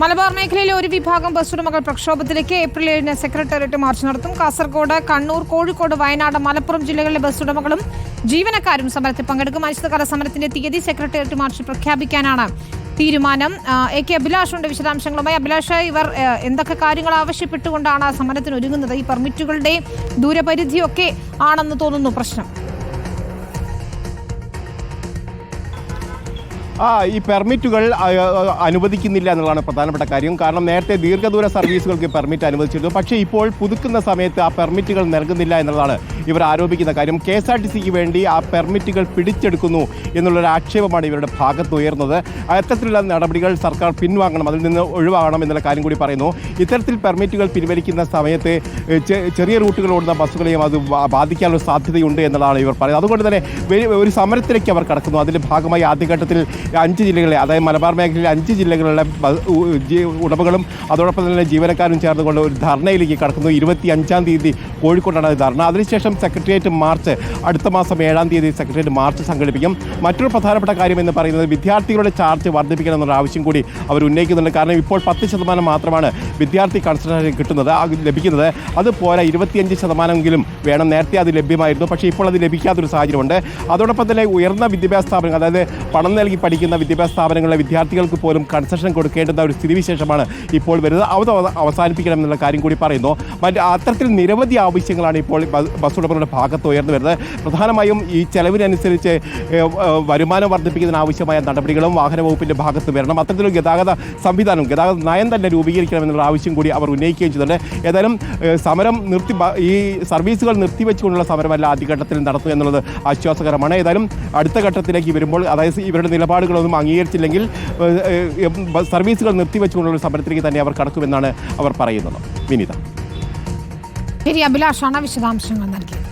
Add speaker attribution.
Speaker 1: മലബാർ മേഖലയിലെ ഒരു വിഭാഗം ബസ് ഉടമകൾ പ്രക്ഷോഭത്തിലേക്ക് ഏപ്രിൽ ഏഴിന് സെക്രട്ടേറിയറ്റ് മാർച്ച് നടത്തും കാസർഗോഡ് കണ്ണൂർ കോഴിക്കോട് വയനാട് മലപ്പുറം ജില്ലകളിലെ ബസ് ഉടമകളും ജീവനക്കാരും സമരത്തിൽ പങ്കെടുക്കും അനിശ്ചിതകാല സമരത്തിന്റെ തീയതി സെക്രട്ടേറിയറ്റ് മാർച്ച് പ്രഖ്യാപിക്കാനാണ് തീരുമാനം എ കെ അഭിലാഷുണ്ട് വിശദാംശങ്ങളുമായി അഭിലാഷ ഇവർ എന്തൊക്കെ കാര്യങ്ങൾ ആവശ്യപ്പെട്ടുകൊണ്ടാണ് സമരത്തിന് ഒരുങ്ങുന്നത് ഈ പെർമിറ്റുകളുടെ ദൂരപരിധിയൊക്കെ ആണെന്ന് തോന്നുന്നു പ്രശ്നം
Speaker 2: ആ ഈ പെർമിറ്റുകൾ അനുവദിക്കുന്നില്ല എന്നുള്ളതാണ് പ്രധാനപ്പെട്ട കാര്യം കാരണം നേരത്തെ ദീർഘദൂര സർവീസുകൾക്ക് പെർമിറ്റ് അനുവദിച്ചിരുന്നു പക്ഷേ ഇപ്പോൾ പുതുക്കുന്ന സമയത്ത് ആ പെർമിറ്റുകൾ നൽകുന്നില്ല എന്നുള്ളതാണ് ഇവർ ആരോപിക്കുന്ന കാര്യം കെ എസ് ആർ ടി സിക്ക് വേണ്ടി ആ പെർമിറ്റുകൾ പിടിച്ചെടുക്കുന്നു എന്നുള്ളൊരു ആക്ഷേപമാണ് ഇവരുടെ ഭാഗത്ത് ഉയർന്നത് അത്തരത്തിലുള്ള നടപടികൾ സർക്കാർ പിൻവാങ്ങണം അതിൽ നിന്ന് ഒഴിവാകണം എന്നുള്ള കാര്യം കൂടി പറയുന്നു ഇത്തരത്തിൽ പെർമിറ്റുകൾ പിൻവലിക്കുന്ന സമയത്ത് ചെറിയ റൂട്ടുകൾ ഓടുന്ന ബസ്സുകളെയും അത് ബാധിക്കാനുള്ള സാധ്യതയുണ്ട് എന്നുള്ളതാണ് ഇവർ പറയുന്നത് അതുകൊണ്ട് തന്നെ ഒരു സമരത്തിലേക്ക് അവർ കടക്കുന്നു അതിൻ്റെ ഭാഗമായി ആദ്യഘട്ടത്തിൽ അഞ്ച് ജില്ലകളിലെ അതായത് മലബാർ മേഖലയിലെ അഞ്ച് ജില്ലകളിലെ ഉടമകളും അതോടൊപ്പം തന്നെ ജീവനക്കാരും ചേർന്നുകൊണ്ട് ഒരു ധർണയിലേക്ക് കടക്കുന്നു ഇരുപത്തി അഞ്ചാം തീയതി കോഴിക്കോടാണ് ധർണ അതിനുശേഷം സെക്രട്ടേറിയറ്റ് മാർച്ച് അടുത്ത മാസം ഏഴാം തീയതി സെക്രട്ടേറിയറ്റ് മാർച്ച് സംഘടിപ്പിക്കും മറ്റൊരു പ്രധാനപ്പെട്ട കാര്യം എന്ന് പറയുന്നത് വിദ്യാർത്ഥികളുടെ ചാർജ് വർദ്ധിപ്പിക്കണം എന്നൊരു ആവശ്യം കൂടി അവർ ഉന്നയിക്കുന്നുണ്ട് കാരണം ഇപ്പോൾ പത്ത് ശതമാനം മാത്രമാണ് വിദ്യാർത്ഥി കൺസൾട്ടേഷൻ കിട്ടുന്നത് ലഭിക്കുന്നത് അതുപോലെ ഇരുപത്തിയഞ്ച് ശതമാനമെങ്കിലും വേണം നേരത്തെ അത് ലഭ്യമായിരുന്നു പക്ഷേ ഇപ്പോൾ അത് ലഭിക്കാത്തൊരു സാഹചര്യമുണ്ട് അതോടൊപ്പം തന്നെ ഉയർന്ന വിദ്യാഭ്യാസ സ്ഥാപനങ്ങൾ അതായത് പണം നൽകി പഠിക്കുന്ന വിദ്യാഭ്യാസ സ്ഥാപനങ്ങളിലെ വിദ്യാർത്ഥികൾക്ക് പോലും കൺസെഷൻ കൊടുക്കേണ്ടുന്ന ഒരു സ്ഥിതിവിശേഷമാണ് ഇപ്പോൾ വരുന്നത് അത് അവസാനിപ്പിക്കണം എന്നുള്ള കാര്യം കൂടി പറയുന്നു മറ്റ് അത്തരത്തിൽ നിരവധി ആവശ്യങ്ങളാണ് ഇപ്പോൾ ബസ് ഉടമകളുടെ ഭാഗത്ത് ഉയർന്നു വരുന്നത് പ്രധാനമായും ഈ ചെലവിനനുസരിച്ച് വരുമാനം ആവശ്യമായ നടപടികളും വാഹന വകുപ്പിൻ്റെ ഭാഗത്ത് വരണം അത്തരത്തിലൊരു ഗതാഗത സംവിധാനം ഗതാഗത നയം തന്നെ രൂപീകരിക്കണമെന്നുള്ള ആവശ്യം കൂടി അവർ ഉന്നയിക്കുകയും ചെയ്തിട്ടുണ്ട് ഏതായാലും സമരം നിർത്തി ഈ സർവീസുകൾ നിർത്തിവെച്ചുകൊണ്ടുള്ള സമരമല്ല ആദ്യഘട്ടത്തിൽ നടത്തുക എന്നുള്ളത് ആശ്വാസകരമാണ് ഏതായാലും അടുത്ത ഘട്ടത്തിലേക്ക് വരുമ്പോൾ അതായത് ഇവരുടെ നിലപാടുകളൊന്നും അംഗീകരിച്ചില്ലെങ്കിൽ സർവീസുകൾ നിർത്തിവെച്ചുകൊണ്ടുള്ള സമരത്തിലേക്ക് തന്നെ അവർ കടക്കുമെന്നാണ് അവർ പറയുന്നത് വിനീത
Speaker 1: ಹಿರಿಯ ಅಭಿಲಾಷ್ ಅಣ್ಣ ವಿಶದಾಂಶಂಗದಲ್ಲಿ